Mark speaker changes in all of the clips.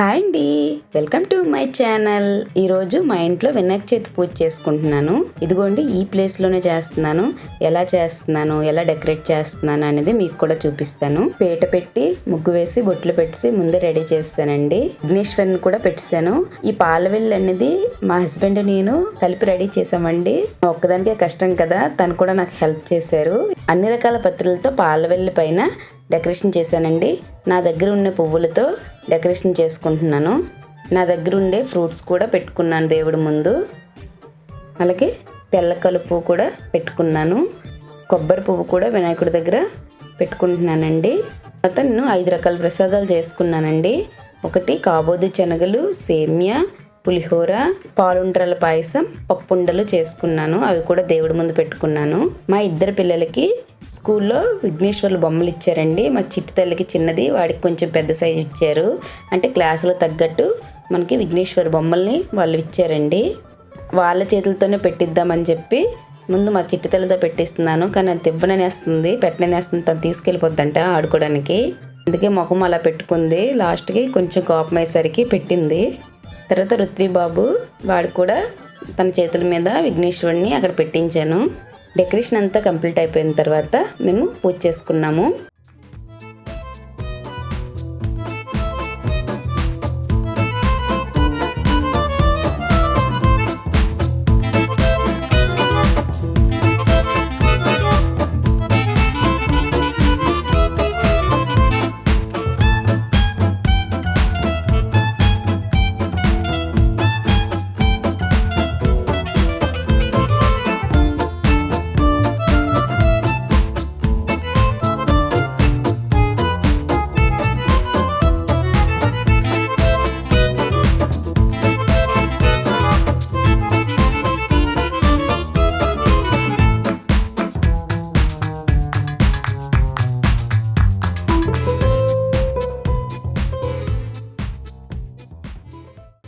Speaker 1: Hi అండి. Welcome to my channel. ఈరోజు మా ఇంట్లో వినాయక చవితి పూజ చేసుకుంటున్నాను. ఇదిగోండి ఈ ప్లేస్లోనే చేస్తున్నాను. ఎలా చేస్తున్నాను ఎలా డెకరేట్ చేస్తున్నాను అనేది మీకు కూడా చూపిస్తాను. పీట పెట్టి ముగ్గు వేసి బొట్లు పెట్టి ముందే రెడీ చేస్తానండి. విఘ్నేశ్వరిని కూడా పెట్టాను. ఈ పాలవెల్లి అనేది మా హస్బెండ్ నేను కలిపి రెడీ చేసామండి ఒక్కదానికే కష్టం కదా తను కూడా నాకు హెల్ప్ చేశారు. అన్ని రకాల పత్రులతో పాలవెల్లి పైన డెకరేషన్ చేశానండి. నా దగ్గర ఉన్న పువ్వులతో డెకరేషన్ చేసుకుంటున్నాను. నా దగ్గర ఉండే ఫ్రూట్స్ కూడా పెట్టుకున్నాను దేవుడి ముందు. అలాగే తెల్ల కలుపు కూడా పెట్టుకున్నాను. కొబ్బరి పువ్వు కూడా వినాయకుడి దగ్గర పెట్టుకుంటున్నానండి. తర్వాత నేను ఐదు రకాల ప్రసాదాలు చేసుకున్నానండి. ఒకటి కాబోదు శనగలు సేమియా పులిహోర పాలుండ్రల పాయసం పప్పుండలు చేసుకున్నాను. అవి కూడా దేవుడి ముందు పెట్టుకున్నాను. మా ఇద్దరు పిల్లలకి స్కూల్లో విఘ్నేశ్వర్లు బొమ్మలు ఇచ్చారండి. మా చిట్టి తల్లికి చిన్నది వాడికి కొంచెం పెద్ద సైజు ఇచ్చారు. అంటే క్లాసులకు తగ్గట్టు మనకి విఘ్నేశ్వర బొమ్మల్ని వాళ్ళు ఇచ్చారండి. వాళ్ళ చేతులతోనే పెట్టిద్దామని చెప్పి ముందు మా చిట్టి తల్లితో పెట్టిస్తున్నాను. కానీ అది తివ్వననేస్తుంది పెట్టననేస్తుంది తను తీసుకెళ్ళిపోద్దంట ఆడుకోవడానికి. అందుకే ముఖం అలా పెట్టుకుంది. లాస్ట్కి కొంచెం కోపం అయ్యేసరికి పెట్టింది. తర్వాత రుత్వి బాబు వాడు కూడా తన చేతుల మీద విఘ్నేశ్వరుడిని అక్కడ పెట్టించాను. డెకరేషన్ అంతా కంప్లీట్ అయిపోయిన తర్వాత మేము పూజ చేసుకున్నాము.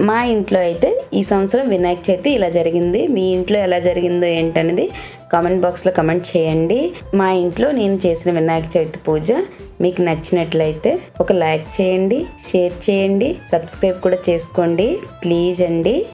Speaker 1: మా ఇంట్లో అయితే ఈ సంవత్సరం వినాయక చవితి ఇలా జరిగింది. మీ ఇంట్లో ఎలా జరిగిందో ఏంటనేది కామెంట్ బాక్స్లో కమెంట్ చేయండి. మా ఇంట్లో నేను చేసిన వినాయక చవితి పూజ మీకు నచ్చినట్లయితే ఒక లైక్ చేయండి షేర్ చేయండి సబ్స్క్రైబ్ కూడా చేసుకోండి. ప్లీజ్ అండి.